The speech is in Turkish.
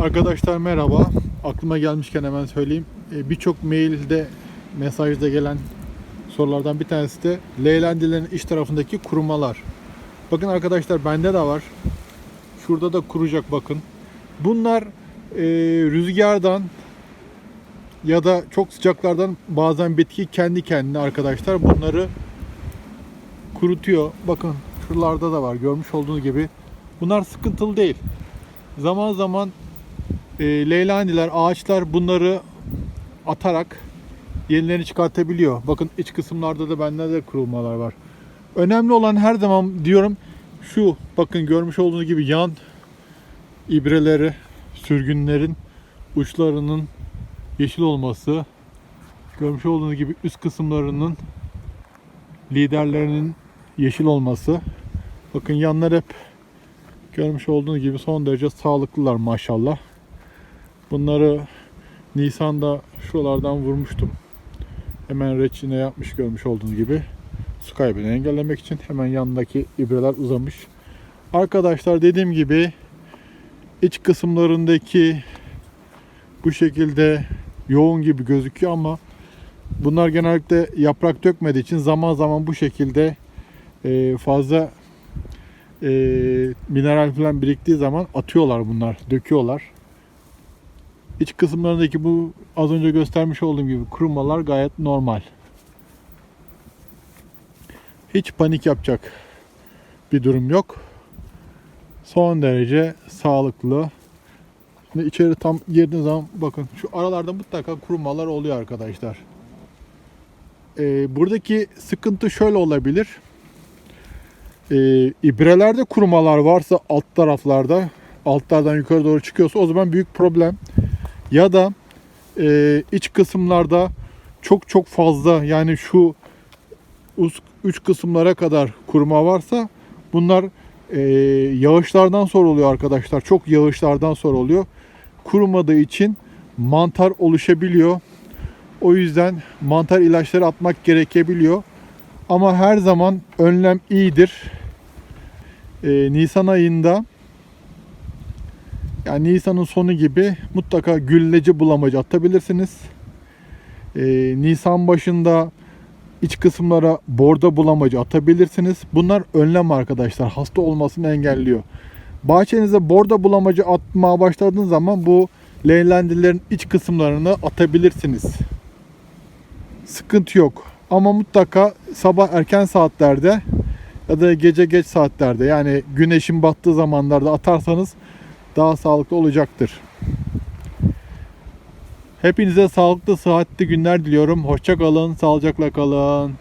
Arkadaşlar merhaba. Aklıma gelmişken hemen söyleyeyim. Ee, Birçok mailde, mesajda gelen sorulardan bir tanesi de leğlendilerin iç tarafındaki kurumalar. Bakın arkadaşlar bende de var. Şurada da kuracak bakın. Bunlar e, rüzgardan ya da çok sıcaklardan bazen bitki kendi kendine arkadaşlar bunları kurutuyor. Bakın şuralarda da var görmüş olduğunuz gibi. Bunlar sıkıntılı değil. Zaman zaman e, leylaniler, ağaçlar bunları atarak yenilerini çıkartabiliyor. Bakın iç kısımlarda da bende de kurulmalar var. Önemli olan her zaman diyorum şu bakın görmüş olduğunuz gibi yan ibreleri, sürgünlerin uçlarının yeşil olması, görmüş olduğunuz gibi üst kısımlarının liderlerinin yeşil olması. Bakın yanlar hep görmüş olduğunuz gibi son derece sağlıklılar maşallah. Bunları Nisan'da şuralardan vurmuştum. Hemen reçine yapmış görmüş olduğunuz gibi. Su kaybını engellemek için hemen yanındaki ibreler uzamış. Arkadaşlar dediğim gibi iç kısımlarındaki bu şekilde yoğun gibi gözüküyor ama bunlar genellikle yaprak dökmediği için zaman zaman bu şekilde e, fazla e, mineral falan biriktiği zaman atıyorlar bunlar, döküyorlar. İç kısımlarındaki bu az önce göstermiş olduğum gibi kurumalar gayet normal. Hiç panik yapacak bir durum yok. Son derece sağlıklı. Şimdi içeri tam girdiğiniz zaman bakın şu aralarda mutlaka kurumalar oluyor arkadaşlar. Ee, buradaki sıkıntı şöyle olabilir. Ee, ibrelerde kurumalar varsa alt taraflarda altlardan yukarı doğru çıkıyorsa o zaman büyük problem. Ya da e, iç kısımlarda çok çok fazla yani şu üç kısımlara kadar kuruma varsa bunlar e, yağışlardan sonra oluyor arkadaşlar. Çok yağışlardan sonra oluyor. Kurumadığı için mantar oluşabiliyor. O yüzden mantar ilaçları atmak gerekebiliyor. Ama her zaman önlem iyidir. E, Nisan ayında yani Nisan'ın sonu gibi mutlaka gülleci bulamacı atabilirsiniz. Ee, Nisan başında iç kısımlara borda bulamacı atabilirsiniz. Bunlar önlem arkadaşlar. Hasta olmasını engelliyor. Bahçenize borda bulamacı atmaya başladığınız zaman bu leğlendilerin iç kısımlarını atabilirsiniz. Sıkıntı yok. Ama mutlaka sabah erken saatlerde ya da gece geç saatlerde yani güneşin battığı zamanlarda atarsanız daha sağlıklı olacaktır. Hepinize sağlıklı, sıhhatli günler diliyorum. Hoşça kalın, sağlıcakla kalın.